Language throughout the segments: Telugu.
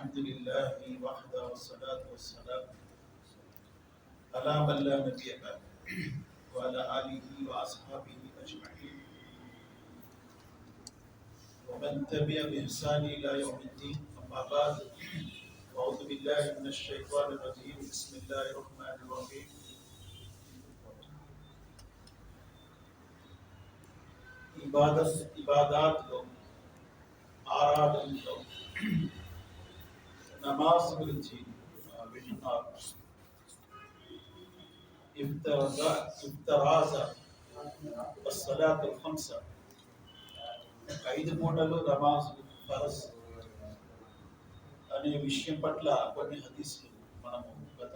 الحمد لله وحده والصلاة والسلام على من لا نبي بعده وعلى آله وأصحابه أجمعين. ومن تبع بإحسان إلى يوم الدين أما بعد أعوذ بالله من الشيطان الرجيم بسم الله الرحمن الرحيم. عبادت عبادات لو آراد لو నమాజ్ గురించి ఆ, వింటున్నారు ఇఫ్తరాజ ఐదు మూడలు నమాజ్ ఫరస్ అనే విషయం పట్ల కొన్ని హదీసులు మనము గత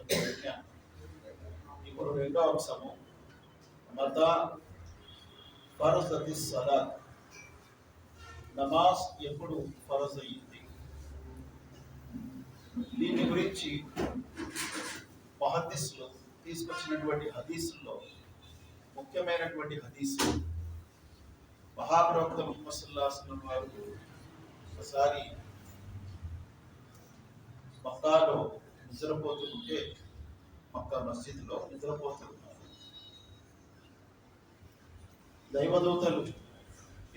ఇప్పుడు రెండో అంశము మత ఫరస్ అది సలాత్. నమాజ్ ఎప్పుడు ఫరజ్ అయ్యింది దీని గురించి మహదీస్లో తీసుకొచ్చినటువంటి హదీసుల్లో ముఖ్యమైనటువంటి హదీసు. మహాప్రవక్త ముహమ్మద్ సల్లాహం వారు ఒకసారి మక్కాలో నిద్రపోతుంటే మక్కా మస్జిద్లో నిద్రపోతున్నారు. దైవదూతలు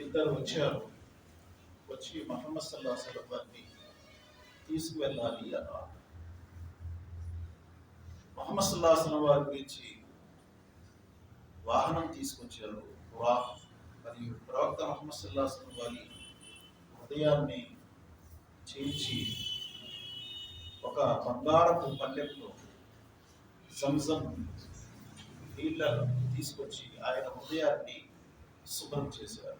ఇద్దరు వచ్చారు. వచ్చి మహమ్మద్ సల్లాహం వారిని తీసుకువెళ్ళాలి అన్నారు. మొహమ్మద్ సల్లాహం వారి గురించి వాహనం తీసుకొచ్చారు. వాహ్ మరియు ప్రవక్త మొహమ్మద్ సల్లాహం వారి హృదయాన్ని చేర్చి ఒక బంగారపు పల్లెంలో సంసం నీళ్ళను తీసుకొచ్చి ఆయన హృదయాన్ని శుభ్రం చేశారు.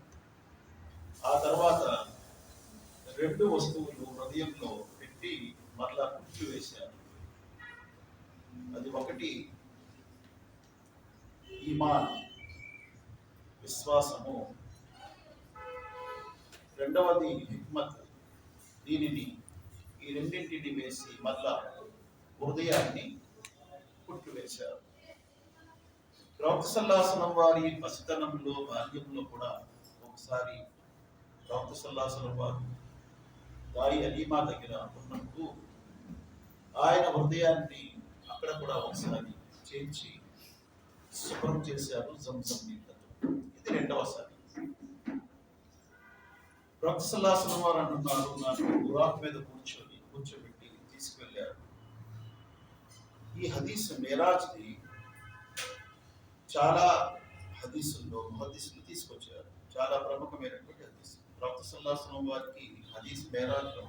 ఆ తర్వాత రెండు వస్తువులు హృదయంలో పెట్టి మరలా కుట్టి వేశారు. అది ఒకటి. ఈమాన్ విశ్వాసము. రెండవది హిక్మత్. దీనిని ఈ రెండింటిని వేసి మళ్ళా హృదయాన్ని కుట్టివేశారు రౌతసల్లాసనం వారి పసితనంలో బాల్యంలో కూడా ఒకసారి రౌతసల్లాసనం వారు దారి అలీమా దగ్గర ఉన్నప్పుడు ఆయన హృదయాన్ని అక్కడ కూడా ఒకసారి చేర్చి శుభ్రం చేశారు జంజం నీళ్ళతో ఇది రెండవసారి. ప్రొఫెసర్ వారు అంటున్నారు నాకు గురాక్ మీద కూర్చొని కూర్చోబెట్టి తీసుకువెళ్ళారు ఈ హదీస్ మేరాజ్ది చాలా హదీసుల్లో హదీసులు తీసుకొచ్చారు. చాలా ప్రముఖమైనటువంటి హదీస్. ప్రొఫెసర్ వారికి హదీస్ మేరాజ్లో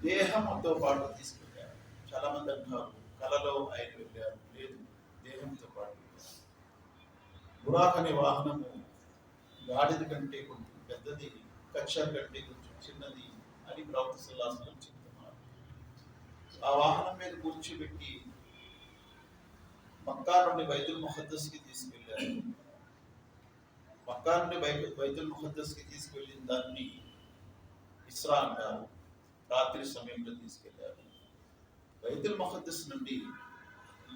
దేహంతో పాటు తీసుకెళ్ళారు. చాలా మంది అంటున్నారు కలలో ఆయన వెళ్ళారు లేదు దేహంతో పాటు బురాక్ అనే వాహనము గాడిద కంటే కొంచెం పెద్దది కచ్చర్ కంటే కొంచెం చిన్నది అని ప్రవక్త సల్లాహం చెప్తున్నారు. ఆ వాహనం మీద కూర్చోబెట్టి మక్కా నుండి వైద్యుల్ ముహద్దస్కి కి మక్కా నుండి బై- వైద్యుల్ ముఖద్దస్కి దాన్ని ఇస్రా అంటారు రాత్రి సమయంలో తీసుకెళ్ళారు. బైతుల్ మహద్దస్ నుండి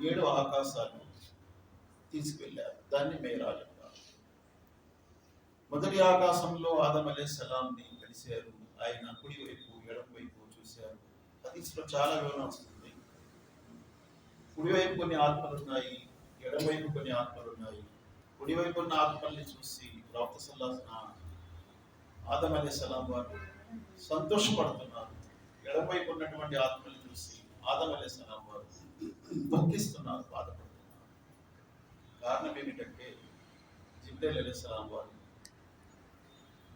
ఏడు ఆకాశాలు తీసుకెళ్ళారు. దాన్ని మేరాలు మొదటి ఆకాశంలో ఆదం అలే సలాంని కలిశారు. ఆయన కుడి వైపు ఎడం వైపు చూశారు. హదీస్లో చాలా వివరణ వస్తుంది. కుడివైపు కొన్ని ఆత్మలు ఉన్నాయి ఎడమవైపు కొన్ని ఆత్మలు ఉన్నాయి. కుడివైపు ఉన్న ఆత్మల్ని చూసి ప్రవక్త సల్లాసిన ఆదం అలీ సలాం వారు సంతోషపడుతున్నారు. ఎడమవైపు ఉన్నటువంటి ఆత్మలు చూసి ఆదం వారు దుఃఖిస్తున్నారు బాధపడుతున్నారు. కారణం ఏమిటంటే జిబ్రేల్ అలీస్లాం వారు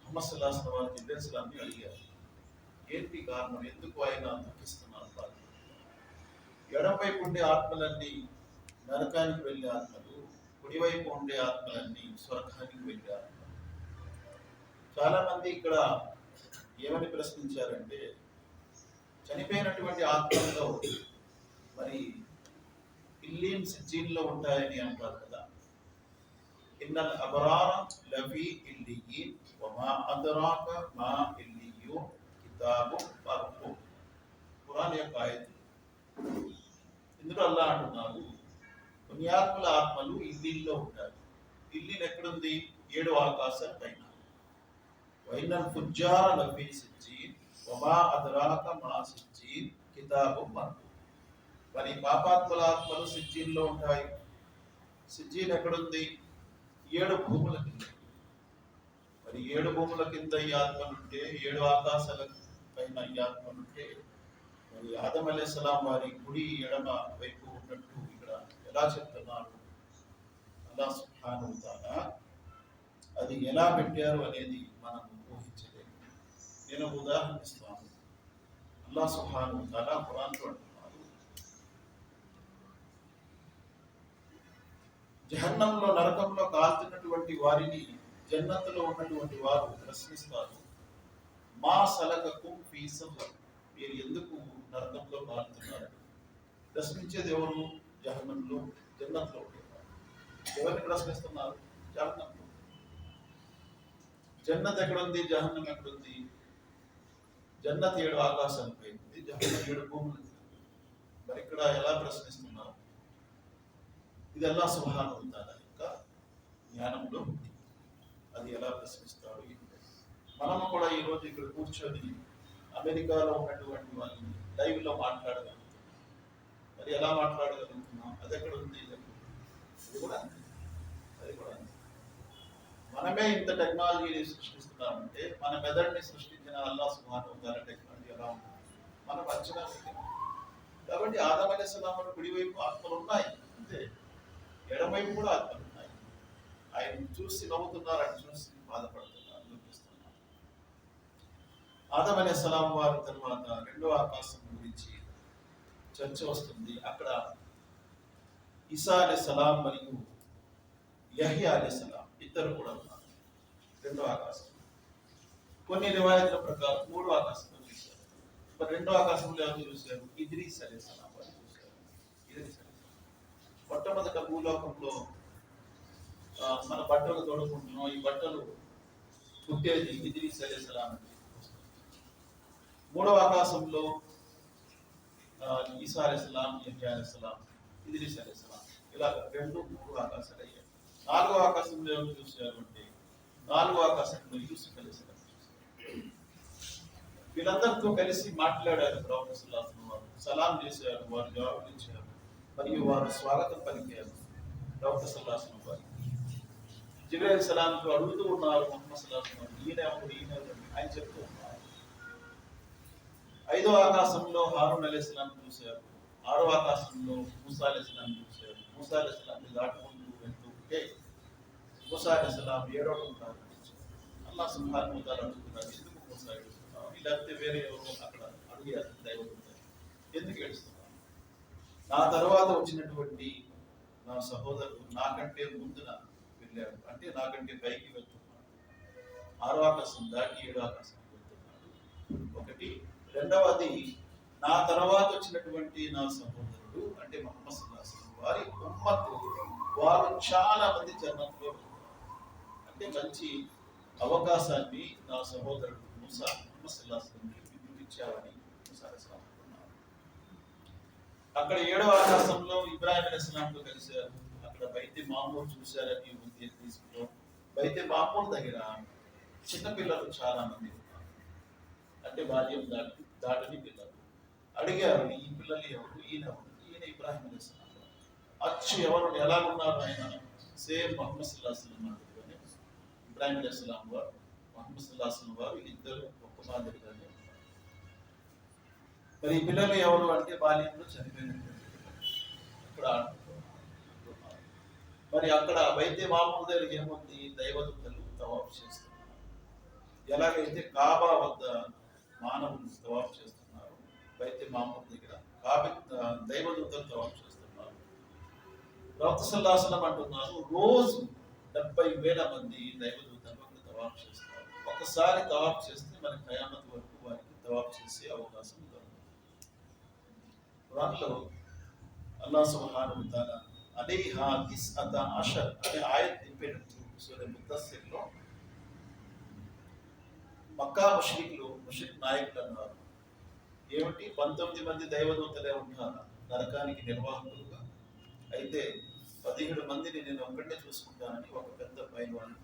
ముహమ్మద్ వారు జిబ్రేల్ సలాంని అడిగారు. ఏంటి కారణం? ఎందుకు ఆయన దుఃఖిస్తున్నారు? బాధపడుతున్నారు ఎడమవైపు ఉండే ఆత్మలన్నీ నరకానికి వెళ్ళే ఆత్మలు కుడివైపు ఉండే ఆత్మలన్నీ స్వర్గానికి వెళ్ళే ఆత్మలు. చాలా మంది ఇక్కడ ఏమని ప్రశ్నించారంటే చనిపోయినటువంటి ఆత్మల్లో మరి ఇల్లీన్ సిజ్జీన్లో ఉంటాయని అంటారు కదా. ఇన్నల్ అబరార లఫీ ఇల్లియీన్ వమా అదరాక మా ఇల్లియు కితాబు మర్ఫు ఖురాన్ యొక్క ఆయత్. ఇందులో అల్లా అంటున్నారు కొన్ని ఆత్మలు ఇల్లీల్లో ఉంటారు ఇల్లిన్ ఎక్కడుంది? ఏడు ఆకాశాల పైన. وإن الفجار لفي سجين وما أدراك మా سجين కితాబు మర్కు మరి పాపాత్మల ఆత్మలు సిజ్జీల్లో ఉంటాయి. సిజ్జీన్ ఎక్కడుంది? ఏడు భూముల కింద. మరి ఏడు భూముల కింద ఈ ఆత్మలుంటే ఏడు ఆకాశాల పైన ఈ ఆత్మలుంటే మరి ఆదం అలైహిస్సలాం వారి గుడి ఎడమ వైపు ఉన్నట్టు ఇక్కడ ఎలా చెప్తున్నారు? అలా సుబ్హానహు అది ఎలా పెట్టారు అనేది మనం ఊహించలేము నేను ఉదాహరణ ఇస్తాను. అల్లా సుహాను వ ఖురాన్లో అంటున్నారు. జహన్నంలో నరకంలో కాల్తున్నటువంటి వారిని జన్నతలో ఉన్నటువంటి వారు ప్రశ్నిస్తారు. మా సలకకు ఫీసహర్ మీరు ఎందుకు నరకంలో కాలుతున్నారు ప్రశ్నించేది ఎవరు? జహన్నంలో జన్నత్లో ఎవరిని ప్రశ్నిస్తున్నారు? జహన్నంలో జన్నత్ ఎక్కడుంది? జహన్నం ఎక్కడుంది? జన్నత్ ఏడు ఆకాశానికి ఉంది జహన్నం ఏడు భూములు. మరి ఇక్కడ ఎలా ప్రశ్నిస్తున్నారు? ఇది ఎలా సుహాన్ అవుతారా ఇంకా జ్ఞానంలో ఉంది అది ఎలా ప్రశ్నిస్తాడు? మనం మనము కూడా ఈ రోజు ఇక్కడ కూర్చొని అమెరికాలో ఉన్నటువంటి వాళ్ళని లైవ్లో మాట్లాడగలుగుతున్నాం. మరి ఎలా మాట్లాడగలుగుతున్నాం? అది ఎక్కడ ఉంది ఇది ఎక్కడ ఉంది? అది కూడా మనమే ఇంత టెక్నాలజీని సృష్టిస్తున్నామంటే మన మెదడుని సృష్టించిన అల్లా సుమాన్ అవుతారా టెక్నాలజీ ఎలా ఉంటుంది మనం అంచనా కాబట్టి ఆదమైన సలాములు కుడివైపు ఆత్మలు ఉన్నాయి. అంతే. ఎడమవైపు కూడా ఆత్మలు ఉన్నాయి. ఆయన చూసి నవ్వుతున్నారు ఆయన చూసి బాధపడుతున్నారు దుఃఖిస్తున్నారు. ఆదమైన సలాం వారి తర్వాత రెండో ఆకాశం గురించి చర్చ వస్తుంది. అక్కడ ఇసా అలే సలాం మరియు యహ్యా అలే సలాం ఇద్దరు కూడా ఉన్నారు. రెండో ఆకాశం. కొన్ని రివాయతుల ప్రకారం మూడో ఆకాశంలో చూశారు. మరి రెండో ఆకాశంలో ఎవరు చూశారు? ఇద్రీస్ అలే సలాం చూశారు. మొట్టమొదట భూలోకంలో మన బట్టలు తొడుకుంటున్నాం ఈ బట్టలు పుట్టేది ఇద్రీస్ అలే సలాం మూడవ ఆకాశంలో ఆ, ఈసా అలైహిస్సలాం యహ్యా అలైహిస్సలాం ఇలా రెండు మూడు ఆకాశాలు అయ్యాయి. నాలుగో ఆకాశంలో ఏమి చూశారు అంటే నాలుగో ఆకాశంలో యూసుఫ్ కలిసి వీళ్ళందరితో కలిసి మాట్లాడారు ప్రవక్త వారు. సలాం చేశారు వారు జవాబులు ఇచ్చారు. మరియు వారు స్వాగతం పలికారు ప్రవక్త సల్లాసం వారు. వసల్లం సలాంకు అడుగుతూ ఉన్నారు మొహమ్మద్ సలాసం వారు. వసల్లం ఈయన ఈయన ఆయన చెప్తూ ఉన్నారు. ఐదో ఆకాశంలో హారూన్ సలాం చూశారు. ఆరో ఆకాశంలో మూసా అలైహిస్సలాం చూశారు. మూసా అలైహిస్సలాంని దాటుకుంటూ వెళ్తూ ఉంటే మూసా అలైహిస్సలాం ఏడవడం అల్లా సుబ్హానహు వ తఆలా ఎందుకు మూసా ఏడుస్తున్నావు లేకపోతే వేరే ఎవరో అక్కడ అడిగారు దైవదూతలు ఎందుకు ఏడుస్తున్నావు నా తర్వాత వచ్చినటువంటి నా సహోదరుడు నాకంటే ముందున వెళ్ళాడు. అంటే నాకంటే పైకి వెళ్తున్నాడు. ఆరో ఆకాశం దాటి ఏడో ఆకాశం వెళ్తున్నాడు. ఒకటి. రెండవది నా తర్వాత వచ్చినటువంటి నా సహోదరుడు అంటే మహమ్మద్ వారి ఉమ్మత్తు వారు చాలా మంది జన్మలో మంచి అవకాశాన్ని నా సహోదరుడు ముసా ముహమ్మద్ వినిపించావని అక్కడ ఏడవ ఆకాశంలో ఇబ్రాహిం అలైహిస్సలాంతో కలిశారు. అక్కడ బైతే మామూలు చూశారని ఉంది తీసుకున్నాం బైతే మామూలు దగ్గర చిన్నపిల్లలు చాలా మంది ఉన్నారు. అంటే బాల్యం దాటి దాటని పిల్లలు. అడిగారు ఈ పిల్లలు ఎవరు? ఈయన ఈయన ఇబ్రాహిం అలైహిస్సలాం అచ్చు ఎవరు? ఎలా ఉన్నారు ఆయన? సేమ్ మహమ్మద్ సల్లాహు ఇబ్రాహిం అలైహిస్సలాం వారు మహమ్మద్ సల్లాహు వారు ఇద్దరు ఒక్క మాదిరిగానే మరి పిల్లలు ఎవరు అంటే బాల్యంలో చనిపోయినటువంటి ఇక్కడ మరి అక్కడ వైద్య మామూలు దగ్గర ఏముంది? దైవదూతలు తవాఫ్ చేస్తున్నారు. ఎలాగైతే కాబా వద్ద మానవులు తవాఫ్ చేస్తున్నారు వైద్య మామూలు దగ్గర కాబి దైవదూతలు తవాఫ్ చేస్తున్నారు. రక్త సల్లాసనం అంటున్నారు రోజు డెబ్బై వేల మంది దైవదూతలు అక్కడ తవాఫ్ చేస్తారు. ఒకసారి తవాఫ్ చేస్తే మన ఖయామత్ వరకు వారికి తవాఫ్ చేసే అవకాశం దొరుకుతుంది. ఖురాన్లో అల్లా సుబ్హానహు వ తఆలా అలైహా అషర్ అనే ఆయత్ నింపేటప్పుడు సూర ముద్దస్సిర్లో మక్కా ముష్రికులు ముష్రిక్ నాయకులు అన్నారు. ఏమిటి? పంతొమ్మిది మంది దైవదూతలే ఉన్నారు నరకానికి నిర్వాహకులుగా? అయితే పదిహేడు మందిని నేను ఒక్కడే చూసుకుంటానని ఒక పెద్ద పైన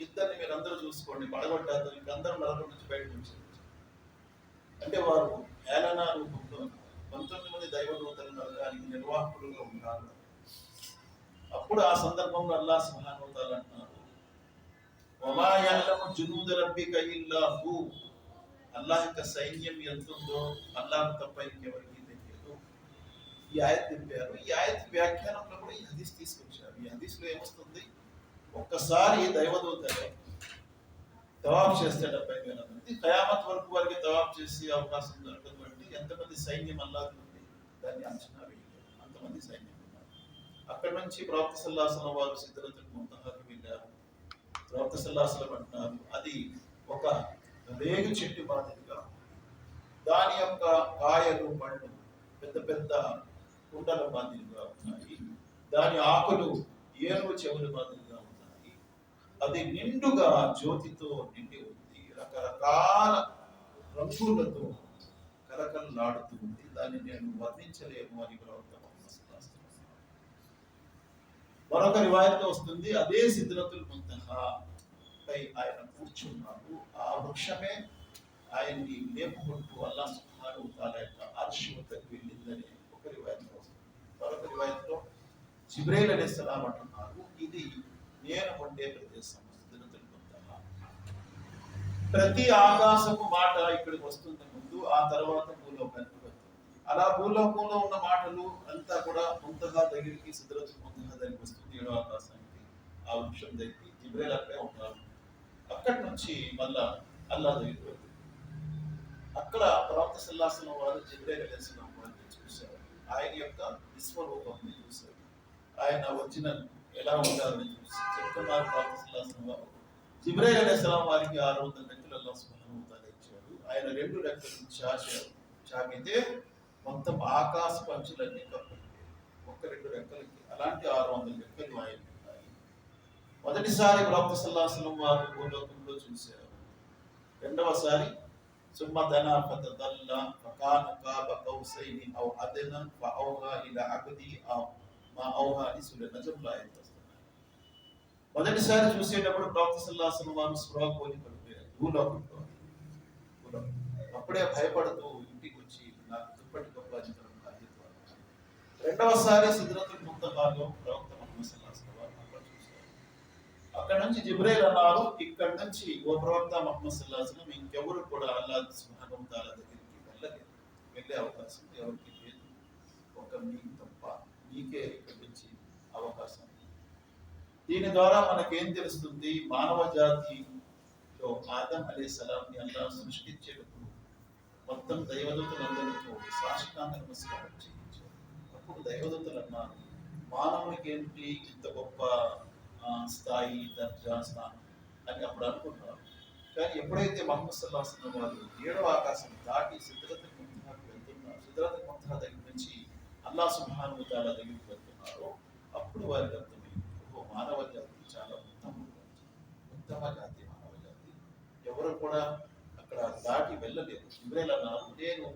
ఇద్దరిని మీరు అందరూ చూసుకోండి పడగొట్టారు ఇంకందరూ నరకం నుంచి బయటకు వచ్చారు అంటే వారు ఏలనా రూపంలో పంతొమ్మిది మంది దైవదూతలు నరకానికి నిర్వాహకులుగా ఉన్నారు. అప్పుడు ఆ సందర్భంలో అల్లా సుహానుతాలు అంటున్నారు. వమా జునూద రబ్బి ఇల్లా అల్లాహ్ యొక్క సైన్యం ఎంతుందో అల్లాహ్ తప్ప ఇంకెవరికి ఈ ఆయత్ చెప్పారు ఈ ఆయత్ వ్యాఖ్యానంలో కూడా ఈ హదీస్ తీసుకొచ్చారు. ఈ హదీస్లో ఏమొస్తుంది? ఒక్కసారి దైవదూతలే తవాబ్ చేస్తే డెబ్బై వేల మంది వరకు వారికి తవాబ్ చేసే అవకాశం దొరకటువంటి ఎంతమంది సైన్యం అల్లాహ్ ఉంది దాన్ని అంచనా వేయలేదు. అంతమంది సైన్యం ఉన్నారు. అక్కడ నుంచి ప్రవక్త సల్లాసన వారు సిద్ధరతులు ముంతహాకి వెళ్ళారు. ప్రవక్త సల్లాసలం అంటున్నారు అది ఒక రేగు చెట్టు మాదిరిగా దాని యొక్క కాయలు పండు పెద్ద పెద్ద కుండల మాదిరిగా ఉన్నాయి. దాని ఆకులు ఏనుగు చెవుల మాదిరిగా ఉన్నాయి. అది నిండుగా జ్యోతితో నిండి ఉంది. రకరకాల రంగులతో కలకలలాడుతూ ఉంది. దాన్ని నేను వర్ణించలేము అని ప్రవక్త మరొక రివాయత్ వస్తుంది అదే సిద్ధరతులు ముంతహా పై ఆయన కూర్చున్నాడు. ఆ వృక్షమే ఆయన్ని లేపుకుంటూ అల్లా సుబ్హానహు తాల యొక్క అర్ష్ వద్దకు వెళ్ళిందని ఒక రివాయత్ మరొక రివాయత్లో జిబ్రైల్ సలాం అంటున్నారు. ఇది నేను ఉండే ప్రదేశం ప్రతి ఆకాశపు మాట ఇక్కడికి వస్తుంది ముందు ఆ తర్వాత భూలోకానికి వస్తుంది అలా భూలోకంలో ఉన్న మాటలు అంతా కూడా ముంతగా దగ్గరికి సిద్ధరతు ముంతగా దగ్గరికి వస్తుంది. ఏడో ఆకాశానికి ఆ వృక్షం దగ్గరికి జిబ్రేల్ అక్కడే ఉంటారు. అక్కడి నుంచి మళ్ళా అల్లా దగ్గరికి వెళ్తుంది. అక్కడ ప్రవక్త సల్లాసనం వారు జిబ్రేల్ అలైహిస్సలాం ఆయన యొక్క విశ్వరూపంని చూశారు ఆయన వచ్చిన ఎలా ఉంటారని చూసి చెప్తున్నారు ప్రవక్త సల్లాసనం వారు జిబ్రాయిల్ అలైహిస్సలాం వారికి ఆరు వందల రెక్కలు అల్లాహ్ సుబ్హానహు ఇచ్చాడు ఆయన రెండు రెక్కలు చాచారు చాపితే మొత్తం ఆకాశ పంచులన్నీ కప్పిపోయాయి ఒక్క రెండు రెక్కలకి అలాంటి ఆరు వందల రెక్కలు ఆయన ఉన్నాయి. మొదటిసారి ప్రవక్త సల్లాహం వారు భూలోకంలో చూశారు. రెండవసారి ثم دنا فتدلى فكان قاب قوسين او ادنى فاوحى الى عبدي او ما اوحى لسوره نجم لا يتصل మొదటిసారి చూసేటప్పుడు ప్రవక్త సల్లాహం వారు స్పృహ కోరి పడిపోయారు భూలోకంలో భూలోకం. అప్పుడే భయపడుతూ ఇంటికి వచ్చి నాకు దుప్పటి గొప్పంచడం బాధ్యత అన్నారు. రెండవసారి సిద్ధరతుల్ ముంతహాలో ప్రవక్త మహమ్మద్ సల్లాహం వారు అక్కడ చూశారు అక్కడ నుంచి జిబ్రైల్ అన్నారు ఇక్కడ నుంచి ఓ ప్రవక్త మహమ్మద్ సల్లాహం ఇంకెవరు కూడా అల్లాహ్ సుబ్హానహు తాలా దగ్గరికి వెళ్ళలేదు. వెళ్ళే అవకాశం ఎవరికి లేదు. ఒక మీకు తప్ప మీకే ఇక్కడి అవకాశం దీని ద్వారా మనకేం తెలుస్తుంది? మానవ జాతిలో ఆదం అలే సలాంని అల్లా సృష్టించేటప్పుడు మొత్తం దైవదూతలందరితో సాష్టాంగ నమస్కారం చేయించారు అప్పుడు దైవదూతలు అన్నారు మానవునికి ఏంటి ఇంత గొప్ప స్థాయి దర్జా స్థానం అని అప్పుడు అనుకుంటున్నారు. కానీ ఎప్పుడైతే మహమ్మద్ సల్లాహం వారు ఏడవ ఆకాశం దాటి సిద్ధరత ముంతహాకు వెళ్తున్నారు సిద్ధరత ముంతహా దగ్గర నుంచి అల్లా సుబ్హాను తాలా దగ్గరికి వెళ్తున్నారో అప్పుడు వారికి అర్థమైంది ఓహో మానవ జాతి చాలా ఉత్తమ జాతి ఉత్తమ జాతి మానవ జాతి. ఎవరు కూడా అక్కడ దాటి వెళ్ళలేదు. ఇబ్రేల్ అన్నారు నేను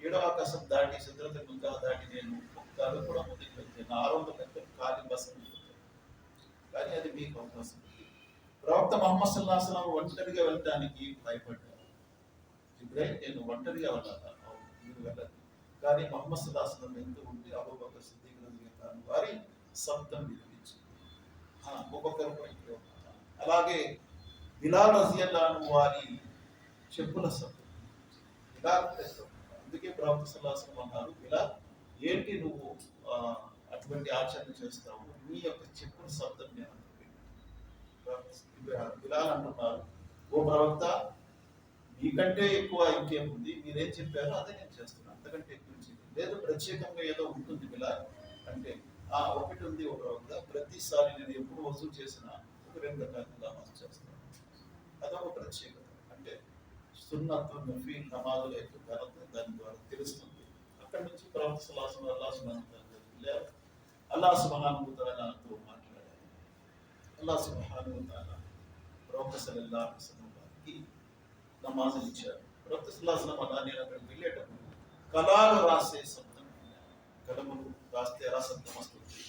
ఏడవ ఆకాశం దాటి సిద్ధరత ముంతహా దాటి నేను ఒక్క అడుగు కూడా ముందుకు వెళ్తే నా ఆరు కంటే ఖాళీ బస్సు కానీ అది మీకు అవకాశం. ప్రవక్త మహమ్మద్ సల్లాహం ఒంటరిగా వెళ్ళడానికి భయపడ్డారు. ఇబ్రాహిం నేను ఒంటరిగా వెళ్ళాలా? మీరు వెళ్ళదు కానీ మహమ్మద్ సల్లాహం ఎందుకు ఉంటే అబూబకర్ సిద్దిక్ రజీల్లాహు వారి శబ్దం వినిపించింది ఆ, అలాగే బిలాల్ రజియల్లాను వారి చెప్పుల శబ్దం బిలాల్ అందుకే ప్రవక్త సల్లాహం అన్నారు బిలాల్ ఏంటి నువ్వు అటువంటి ఆచరణ చేస్తావు? నీ యొక్క చెప్పుల శబ్దం నేను ఇలా అంటున్నారు ఓ ప్రవక్త మీకంటే ఎక్కువ ఇంకేముంది మీరేం చెప్పారో అదే నేను చేస్తున్నాను. అంతకంటే ఎక్కువ లేదు ప్రత్యేకంగా ఏదో ఉంటుంది బిలాల్. అంటే ఆ ఒకటి ఉంది ఒక ప్రవక్త ప్రతిసారి నేను ఎప్పుడు వసూలు చేసినా ఒక రెండు రకాల నమాజ్ చేస్తాను. అదొక ప్రత్యేకత. అంటే సున్నత్వం నఫీ నమాజుల యొక్క ఘనత దాని ద్వారా తెలుస్తుంది. అక్కడి నుంచి ప్రవక్త సలాసం అల్లా సుబ్హానహు వెళ్ళారు అల్లా సుబ్హానహు అల్లా సుబ్హానహు తాలా ప్రవక్త సల్లల్లాహు అలైహి వసల్లం వారికి నమాజ్ ఇచ్చారు ప్రవక్త సల్లల్లాహు అలైహి వసల్లం అలా నేను అక్కడికి వెళ్ళేటప్పుడు కళాలు రాసే శబ్దం విన్నాను. కలములు రాస్తే ఎలా శబ్దం వస్తుంది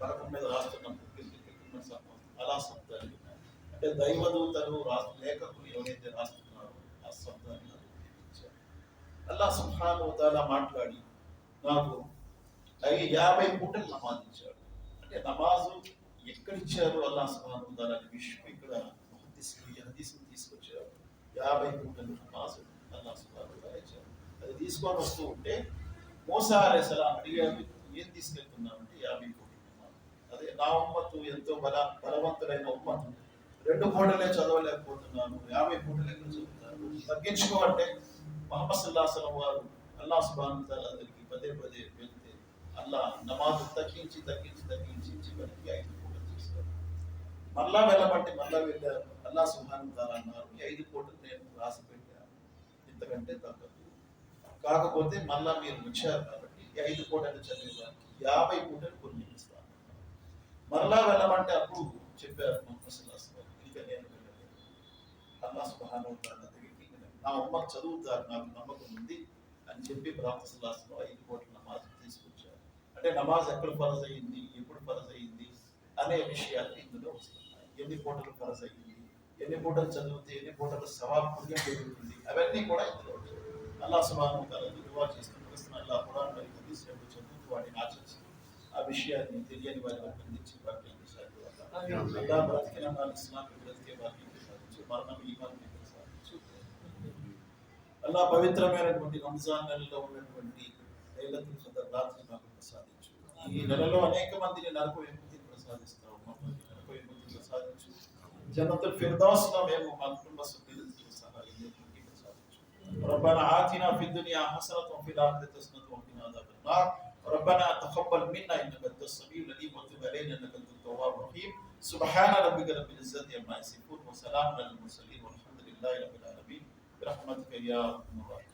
పలకం మీద రాస్తున్నప్పుడు కింద కింద శబ్దం అలా శబ్దాలు విన్నాను. అంటే దైవదూతలు రాసు లేఖకులు ఎవరైతే రాస్తున్నారో ఆ శబ్దాన్ని నాకు వినిపించారు అల్లా సుబ్హాను తాలా మాట్లాడి నాకు అవి యాభై పూటలు నమాజ్ ఇచ్చాడు అంటే నమాజు ఎక్కడ ఇచ్చారు అల్లా సుబ్హాను అనే విషయం ఇక్కడ ఈ హదీసులు తీసుకొచ్చారు. యాభై కూటలు నమాజు అల్లా సుబ్హాను ఇచ్చారు. అది తీసుకొని వస్తూ ఉంటే మూసా సలాం అడిగారు ఏం తీసుకెళ్తున్నామంటే యాభై కోట్లు అదే నా ఉమ్మత్తు ఎంతో బల బలవంతులైన ఉమ్మత్తు. రెండు పూటలే చదవలేకపోతున్నాను యాభై పూటలు ఎక్కడ చదువుతాను. తగ్గించుకోమంటే మహమ్మద్ సల్లాహం వారు అల్లా సుబాన్ దగ్గరికి పదే పదే వెళ్తే అల్లా నమాజు తగ్గించి తగ్గించి తగ్గించి చివరికి ఐదు మళ్ళా వెళ్ళమంటే మళ్ళా వెళ్ళారు. అల్లా సుహాన్ అన్నారు ఐదు కోట్లు నేను రాసి పెట్టాను. ఇంతకంటే తగ్గదు. కాకపోతే మళ్ళా మీరు వచ్చారు కాబట్టి ఐదు కోట్లు చదివేదానికి యాభై కోట్లు కొన్ని ఇస్తాను మరలా వెళ్ళమంటే అప్పుడు చెప్పారు మొహమ్మద్ ఇంకా నేను వెళ్ళలేదు. అల్లా సుబ్హానహు దగ్గరికి నా ఉమ్మ చదువుతారు నాకు నమ్మకం ఉంది అని చెప్పి ప్రవక్త సల్లాహం ఐదు కోట్ల నమాజ్ తీసుకొచ్చారు. అంటే నమాజ్ ఎక్కడ ఫరజ్ అయింది ఎప్పుడు ఫరజ్ అయింది అనే విషయాలు ఇందులో వస్తున్నాయి ఎన్ని పూటలు అయ్యింది ఎన్ని పూటలు చదివితే ఎన్ని పూటలు పుణ్యం జరుగుతుంది అవన్నీ కూడా ఇందులో వచ్చాయి అల్లా సుబ్హానహు వ తఆలా దువా చేస్తూ వస్తున్న అల్లా హదీస్ రెండు చదువుతూ వాటిని ఆచరిస్తూ ఆ విషయాన్ని తెలియని వారి వరకు అందించి వాటిని అల్లా బ్రతికిన వారి ఇస్లాంకి బ్రతికే వారిని ప్రసాదించు మరణం ఈమాన్ని ప్రసాదించు అల్లా పవిత్రమైనటువంటి రంజాన్ నెలలో ఉన్నటువంటి లైలతుల్ ఖదర్ రాత్రి నాకు ప్రసాదించు ఈ నెలలో అనేక మందిని నరక విముక్తిని ప్రసాదిస్తావు మమ్మల్ని জান্নাতুল ফিরদাউস নামে এবং মাকরুম রাসূলুল্লাহ সাল্লাল্লাহু ربنا آتنا في الدنيا حسنة وفي الآخرة حسنة وقنا عذاب النار. ربنا تقبل منا إنك أنت السميع العليم وتب علينا إنك أنت التواب الرحيم. سبحان ربك رب العزة عما يصفون وسلام على المرسلين والحمد لله رب العالمين. برحمتك يا أرحم الراحمين.